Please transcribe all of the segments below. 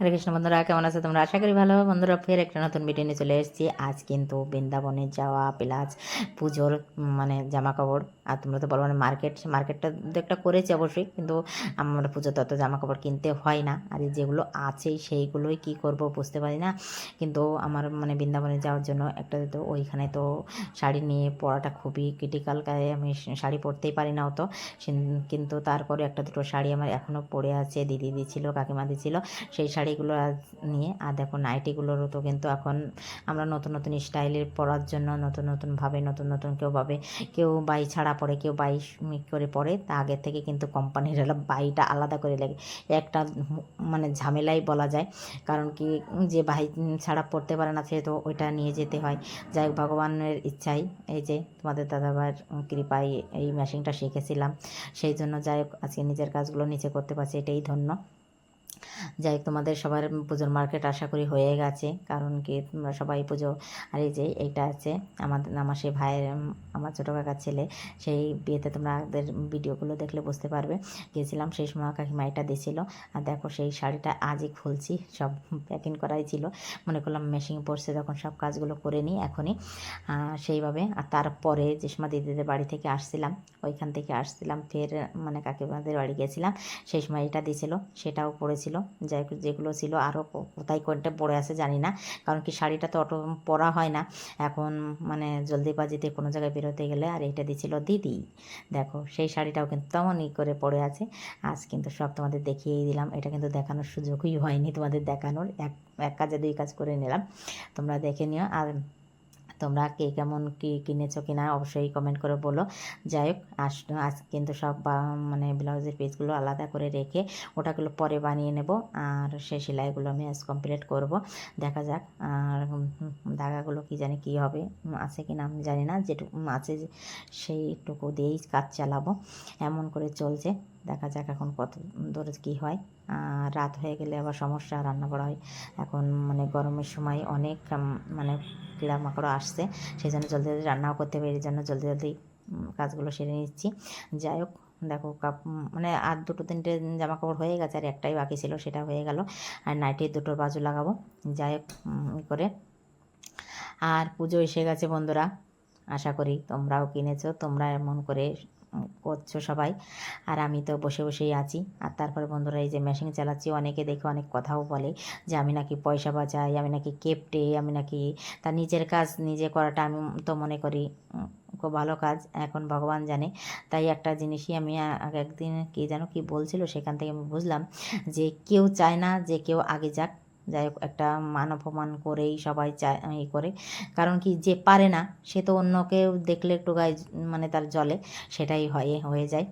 হরে কৃষ্ণ বন্ধুরা, কেমন আছে তোমরা? আশা করি ভালো বন্ধুরা, ফের একটা নতুন ভিডিও নিয়ে চলে এসেছি। আজ কিন্তু বৃন্দাবনে যাওয়া প্লাস পুজোর মানে জামা কাপড় আর তোমরা তো বলো মানে মার্কেট মার্কেটটা দু একটা করেছি অবশ্যই। কিন্তু আমরা পুজো তত জামা কাপড় কিনতে হয় না। আর যেগুলো আছে, সেইগুলোই কি করব বুঝতে পারি না। কিন্তু আমার মানে বৃন্দাবনে যাওয়ার জন্য একটা তো ওইখানে তো শাড়ি নিয়ে পরাটা খুবই ক্রিটিক্যাল গায়ে আমি শাড়ি পরতেই পারি না অত। কিন্তু তারপরে একটা দুটো শাড়ি আমার এখনও পড়ে আছে। দিদি দিছিল, কাকিমা দিছিল। সেই শাড়িগুলো নিয়ে। আর দেখো নাইটিগুলোরও তো কিন্তু এখন আমরা নতুন নতুন স্টাইলের পরার জন্য নতুন নতুনভাবে নতুন নতুন কেউ ভাবে কেউ বাই ছাড়া পরে, কেউ বাই করে পরে, তা আগের থেকে কিন্তু কোম্পানির বাইটা আলাদা করে লাগে। একটা মানে ঝামেলাই বলা যায়। কারণ কি যে বাই ছাড়া পড়তে পারে না, সে তো ওইটা নিয়ে যেতে হয়। যাই ভগবানের ইচ্ছাই এই যে তোমাদের দাদাবার কৃপায় এই মেশিনটা শিখেছিলাম। সেই জন্য যাই হোক, আজকে নিজের কাজগুলো নিজে করতে পারছি, এটাই ধন্য। যাই তোমাদের সবার পুজোর মার্কেট আশা করি হয়ে গেছে। কারণ কি তোমরা সবাই পুজো, আর এই যে এইটা আছে আমাদের আমার সেই ভাইয়ের আমার ছোটো কাকার ছেলে, সেই বিয়েতে তোমরা আমাদের ভিডিওগুলো দেখলে বুঝতে পারবে। গিয়েছিলাম, সেই সময় কাকিমা এটা দিয়েছিল আর দেখো, সেই শাড়িটা আজই খুলছি, সব প্যাকিং করাই ছিল। মনে করলাম মেশিন পড়ছে, তখন সব কাজগুলো করে নিই এখনই। সেইভাবে, আর তারপরে যে সময় দিদিদের বাড়ি থেকে আসছিলাম। ওইখান থেকে আসছিলাম, ফের মানে কাকিমাদের বাড়ি গেছিলাম। সেই সময় এটা দিয়েছিল সেটাও পড়েছিল। যাই যেগুলো ছিল আরও কোথায় কোনটা পড়ে আছে জানি না, কারণ কি শাড়িটা তো অটো পরা হয় না। এখন মানে জলদিবাজিতে কোনো জায়গায় বেরোতে গেলে আর এটা দিছিল দিদি। দেখো, সেই শাড়িটাও কিন্তু তেমনই করে পড়ে আছে। আজ কিন্তু সব তোমাদের দেখিয়েই দিলাম। এটা কিন্তু দেখানোর সুযোগই হয়নি তোমাদের দেখানোর। এক এক কাজে দুই কাজ করে নিলাম। তোমরা দেখে নিও। আর তোমরা কে কেমন কি কিনেছো কিনা অবশ্যই কমেন্ট করে বলো। যাই হোক আজ আজ কিন্তু সব মানে ব্লাউজের পিসগুলো আলাদা করে রেখে ওটাগুলো পরে বানিয়ে নেব আর সেই সেলাইগুলো আমি আজ কমপ্লিট করব। দেখা যাক আর দাগাগুলো কি জানি কি হবে আছে কি না আমি জানি না। যেটুকু আছে, সেইটুকু দিয়েই কাজ চালাবো। এমন করে চলছে। দেখা যাক এখন কত দূর কী হয়। আর রাত হয়ে গেলে আবার সমস্যা রান্না করা হয়। এখন মানে গরমের সময় অনেক মানে কীড়া মাকড় আসছে। সেই জন্য জলদি জলদি রান্নাও করতে পারি, এই জন্য জলদি জলদি কাজগুলো সেরে নিচ্ছি। যাই হোক, দেখো কাপ মানে আর দুটো তিনটে জামা কাপড় হয়ে গেছে, আর একটাই বাকি ছিল, সেটা হয়ে গেল। আর নাইটির দুটোর বাজু লাগাবো। যাই হোক করে। আর পুজো এসে গেছে বন্ধুরা। আশা করি তোমরাও কিনেছো, তোমরা এমন করে করছ সবাই। আর আমি তো বসে বসেই আছি। আর তারপরে বন্ধুরা, এই যে মেশিন চালাচ্ছি, অনেকে দেখে অনেক কথাও বলে যে, আমি নাকি পয়সা বাঁচাই, আমি নাকি কেপটে আমি নাকি তার নিজের কাজ, নিজে করাটা আমি তো মনে করি খুব ভালো কাজ, এখন ভগবান জানে। তাই একটা জিনিসই আমি একদিন কি যেন কি বলছিল, সেখান থেকে আমি বুঝলাম যে, কেউ চায় না যে, কেউ আগে যাক। যাই হোক, একটা মান অপমান করেই সবাই চায়, ই করে। কারণ কি, যে পারে না, সে তো অন্য কেউ দেখলে একটু গায়ে মানে তার জলে, সেটাই হয়ে হয়ে যায়।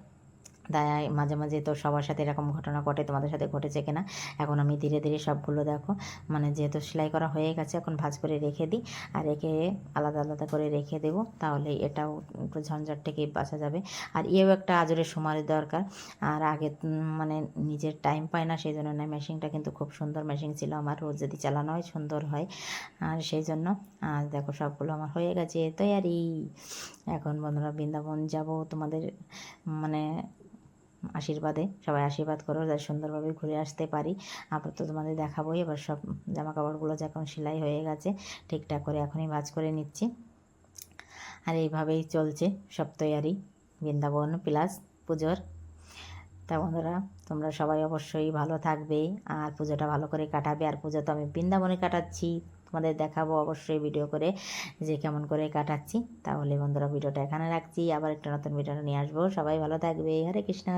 তাই মাঝে মাঝে তো সবার সাথে এরকম ঘটনা ঘটে, তোমাদের সাথে ঘটেছে কিনা? এখন আমি ধীরে ধীরে সবগুলো দেখো। মানে যেহেতু সেলাই করা হয়ে গেছে, এখন ভাঁজ করে রেখে দিই। আর রেখে আলাদা আলাদা করে রেখে দেবো। তাহলে এটাও একটু ঝঞ্ঝাট থেকে বাঁচা যাবে। আর এও একটা আজরের সময় দরকার। আর আগে মানে নিজের টাইম পায় না, সেই জন্য না, মেশিনটা কিন্তু খুব সুন্দর মেশিন ছিল আমার। রোজ যদি চালানো হয়, সুন্দর হয়। আর সেই জন্য, আর দেখো সবগুলো আমার হয়ে গেছে, তৈয়ারি। এখন বন্ধুরা বৃন্দাবন যাব তোমাদের মানে আশীর্বাদে, সবাই আশীর্বাদ করো, যাতে সুন্দরভাবে ঘুরে আসতে পারি। আবার তো তোমাদের দেখাবোই, এবার সব জামা কাপড়গুলো যখন সেলাই হয়ে গেছে, ঠিকঠাক করে এখনই ভাজ করে নিচ্ছি। আর এইভাবেই চলছে সব তৈয়ারি, বৃন্দাবন প্লাস পুজোর। তা বন্ধুরা, তোমরা সবাই অবশ্যই ভালো থাকবে, আর পুজোটা ভালো করে কাটাবে। আর পুজো তো আমি বৃন্দাবনে কাটাচ্ছি, তোমাদের দেখাবো অবশ্যই ভিডিও করে যে কেমন করে কাটাচ্ছি। তাহলে বন্ধুরা, ভিডিওটা এখানে রাখছি, আবার একটা নতুন ভিডিও নিয়ে আসব। সবাই ভালো থাকবে, হরে কৃষ্ণ